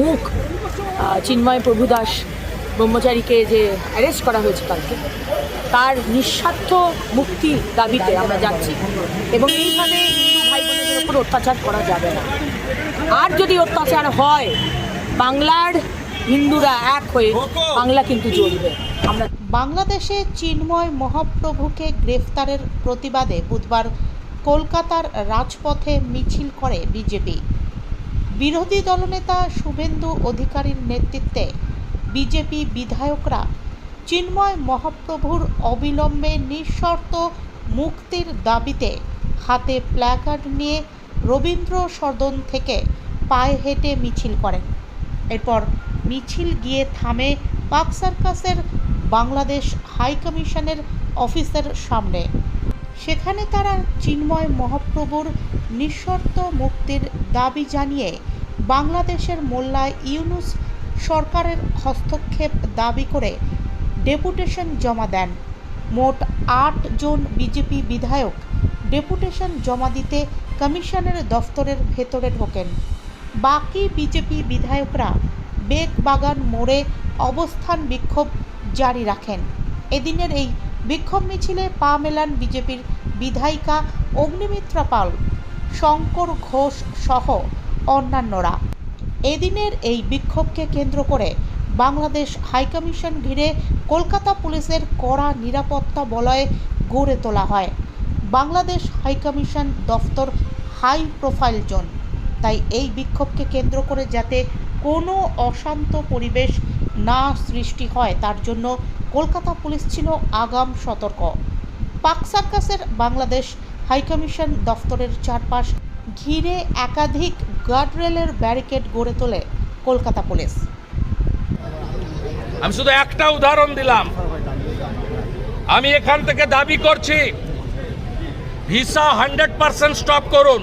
মুখ চিন্ময় প্রভুদাস ব্রহ্মচারীকে যে অ্যারেস্ট করা হয়েছে কালকে, তার নিঃস্বার্থ মুক্তি দাবিতে আমরা যাচ্ছি। এবং হিন্দু ভাই বোনেদের উপর অত্যাচার করা যাবে না। আর যদি অত্যাচার হয়, বাংলার হিন্দুরা এক হয়ে বাংলা কিন্তু জ্বলবে। আমরা বাংলাদেশে চিন্ময় মহাপ্রভুকে গ্রেফতারের প্রতিবাদে বুধবার কলকাতার রাজপথে মিছিল করে বিজেপি। বিরোধী দলনেতা শুভেন্দু অধিকারীর নেতৃত্বে বিজেপি বিধায়করা চিন্ময় মহাপ্রভুর অবিলম্বে নিঃশর্ত মুক্তির দাবিতে হাতে প্ল্যাকার্ড নিয়ে রবীন্দ্র সদন থেকে পায়ে হেঁটে মিছিল করেন। এরপর মিছিল গিয়ে থামে পাক সার্কাসের বাংলাদেশ হাইকমিশনের অফিসের সামনে। সেখানে তারা চিন্ময় মহাপ্রভুর নিঃশর্ত মুক্তির দাবি জানিয়ে বাংলাদেশের মোল্লা ইউনুস সরকারের হস্তক্ষেপ দাবি করে ডেপুটেশন জমা দেন। মোট আট জন বিজেপি বিধায়ক ডেপুটেশন জমা দিতে কমিশনের দফতরের ভেতরে ঢোকেন। বাকি বিজেপি বিধায়করা বেগবাগান মোড়ে অবস্থান বিক্ষোভ জারি রাখেন। এদিনের এই বিক্ষোভ মিছিলে পা মেলান বিজেপির বিধায়িকা অগ্নিমিত্রা পাল, শঙ্কর ঘোষ সহ অন্যান্যরা। এদিনের এই বিক্ষোভকে কেন্দ্র করে বাংলাদেশ হাইকমিশন ঘিরে কলকাতা পুলিশের কড়া নিরাপত্তা বলয়ে গড়ে তোলা হয়। বাংলাদেশ হাইকমিশন দফতর হাই প্রোফাইল জোন। তাই এই বিক্ষোভকে কেন্দ্র করে যাতে কোনো অশান্ত পরিবেশ না সৃষ্টি হয়, তার জন্য কলকাতা পুলিশ ছিল আগাম সতর্ক। পাক সার্কাসের বাংলাদেশ হাইকমিশন দফতরের চারপাশ ঘিরে একাধিক গার্ডরেলের ব্যারিকেড গড়ে তোলে কলকাতা পুলিশ। আমি শুধু একটা উদাহরণ দিলাম। আমি এখান থেকে দাবি করছি, ভিসা হান্ড্রেড পার্সেন্ট স্টপ করুন।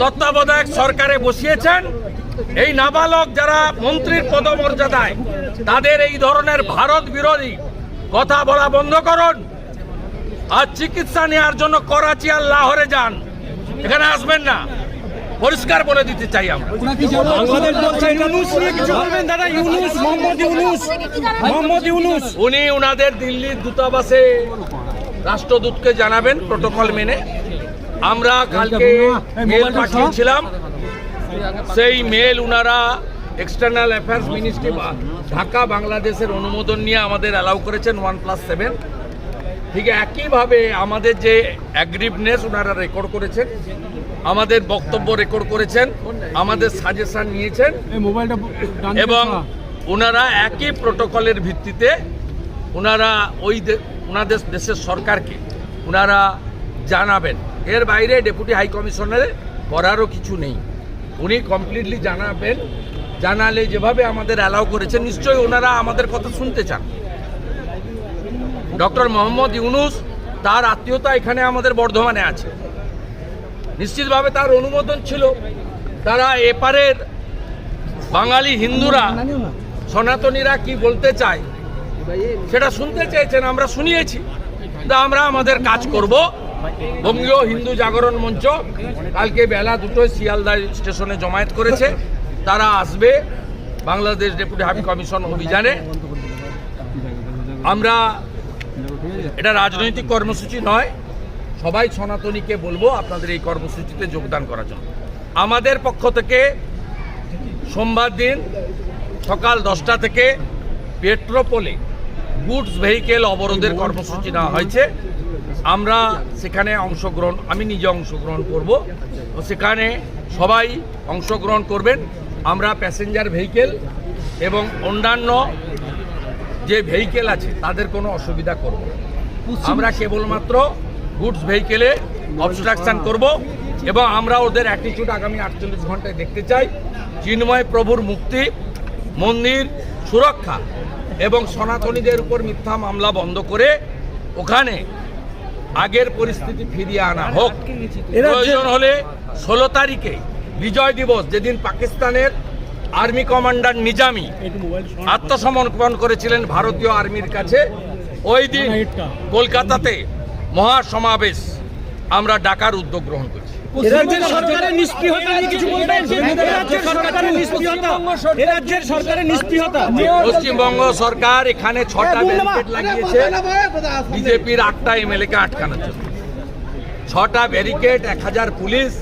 তত্ত্বাবধায়ক সরকারে বসিয়েছেন। এই নাবালক যারা মন্ত্রীর পদমর্যাদায় তাদের এই ধরনের ভারত বিরোধী কথা বলা বন্ধ করুন। আর চিকিৎসা নেওয়ার জন্য করাচি আর লাহোরে যান। এখানে আসবেন না। পরিষ্কার বলে দিতে চাই আমরা। উনি উনাদের দিল্লির দূতাবাসে রাষ্ট্রদূতকে জানাবেন প্রোটোকল মেনে। আমরা কালকে মেল পাঠিয়েছিলাম। সেই মেল উনারা এক্সটার্নাল অ্যাফেয়ার্স মিনিস্ট্রি বা ঢাকা বাংলাদেশের অনুমোদন নিয়ে আমাদের অ্যালাউ করেছেন ওয়ান প্লাস সেভেন ঠিক একইভাবে আমাদের যে অ্যাগ্রিভনেস ওনারা রেকর্ড করেছেন আমাদের বক্তব্য রেকর্ড করেছেন আমাদের সাজেশন নিয়েছেন এবং ওনারা একই প্রোটোকলের ভিত্তিতে ওনারা ওই ওনাদের দেশের সরকারকে ওনারা জানাবেন। এর বাইরে ডেপুটি হাই কমিশনারে করারও কিছু নেই। উনি কমপ্লিটলি জানাবেন। জানালে যেভাবে আমাদের অ্যালাউ করেছেন নিশ্চয়ই ওনারা আমাদের কথা শুনতে চান। ডক্টর মোহাম্মদ ইউনুস তার আত্মীয়তা এখানে আমাদের বর্ধমানে আছে। নিশ্চিতভাবে তার অনুমোদন ছিল। তারা এপারের বাঙালি হিন্দুরা, সনাতনীরা কি বলতে চায়, সেটা শুনতে চেয়েছেন, আমরা শুনিয়েছি। আমরা আমাদের কাজ করব। বঙ্গীয় হিন্দু জাগরণ মঞ্চ কালকে বেলা দুটোয় শিয়ালদা স্টেশনে জমায়েত করেছে। তারা আসবে বাংলাদেশ ডেপুটি হাই কমিশন অভিযানে। আমরা এটা রাজনৈতিক কর্মসূচি নয়, সবাই সনাতনীকে বলব আপনাদের এই কর্মসূচিতে যোগদান করার জন্য। আমাদের পক্ষ থেকে সোমবার দিন সকাল দশটা থেকে পেট্রোপোলে গুডস ভেহিকেল অবরোধের কর্মসূচি নেওয়া হয়েছে। আমরা সেখানে অংশগ্রহণ, আমি নিজে অংশগ্রহণ করব। সেখানে সবাই অংশগ্রহণ করবেন। আমরা প্যাসেঞ্জার ভেহিকেল এবং অন্যান্য যে ভেহিকেল আছে, তাদের কোনো অসুবিধা করব আমরা কেবলমাত্র গুডস ভেহিকেলে অবস্ট্রাকশন করব এবং আমরা ওদের অ্যাটিটিউড আগামী আটচল্লিশ ঘন্টায় দেখতে চাই। চিন্ময় প্রভুর মুক্তি, মন্দির সুরক্ষা এবং সনাতনীদের উপর মিথ্যা মামলা বন্ধ করে ওখানে আগের পরিস্থিতি ফিরিয়ে আনা হোক। প্রয়োজন হলে ষোলো তারিখে বিজয় দিবস যেদিন পাকিস্তানের আর্মি কমান্ডার নিজামি আত্মসমর্পণ করেছিলেন ভারতীয় আর্মির কাছে ওই দিন কলকাতাতে মহাসমাবেশ আমরা ডাকার উদ্যোগ গ্রহণ করছি। এ রাজ্যের সরকারের নিষ্ক্রিয়তা নিয়ে কিছু বলবেন রাজ্যের সরকারের নিষ্ক্রিয়তা রাজ্যের সরকারের নিষ্ক্রিয়তা পশ্চিমবঙ্গ সরকার এখানে ছটা ব্যারিকেড লাগিয়েছে। বিজেপির আটটা এমএলএ কে আটকানোর জন্য। ছটা ব্যারিকেড এক হাজার পুলিশ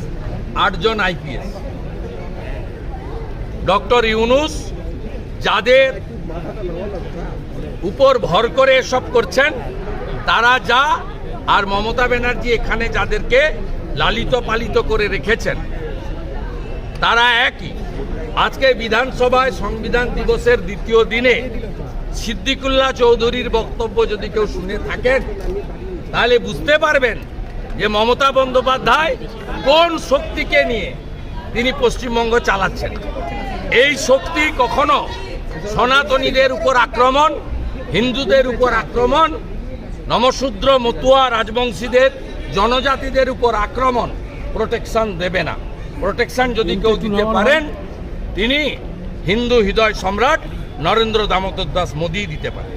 আটজন আইপিএস। ডক্টর ইউনুস যাদের উপর ভর করে এসব করছেন তারা যা আর মমতা ব্যানার্জি এখানে যাদেরকে লালিত পালিত করে রেখেছেন। তারা একই। আজকে বিধানসভায় সংবিধান দিবসের দ্বিতীয় দিনে সিদ্দিকুল্লাহ চৌধুরীর বক্তব্য যদি কেউ শুনে থাকেন, তাহলে বুঝতে পারবেন যে মমতা বন্দ্যোপাধ্যায় কোন শক্তিকে নিয়ে তিনি পশ্চিমবঙ্গ চালাচ্ছেন। এই শক্তি কখনো সনাতনীদের উপর আক্রমণ, হিন্দুদের উপর আক্রমণ, নমশূদ্র মতুয়া রাজবংশীদের জনজাতিদের উপর আক্রমণ প্রোটেকশন দেবে না। প্রোটেকশন যদি কেউ দিতে পারেন তিনি হিন্দু হৃদয় সম্রাট নরেন্দ্র দামোদর দাস মোদী দিতে পারেন।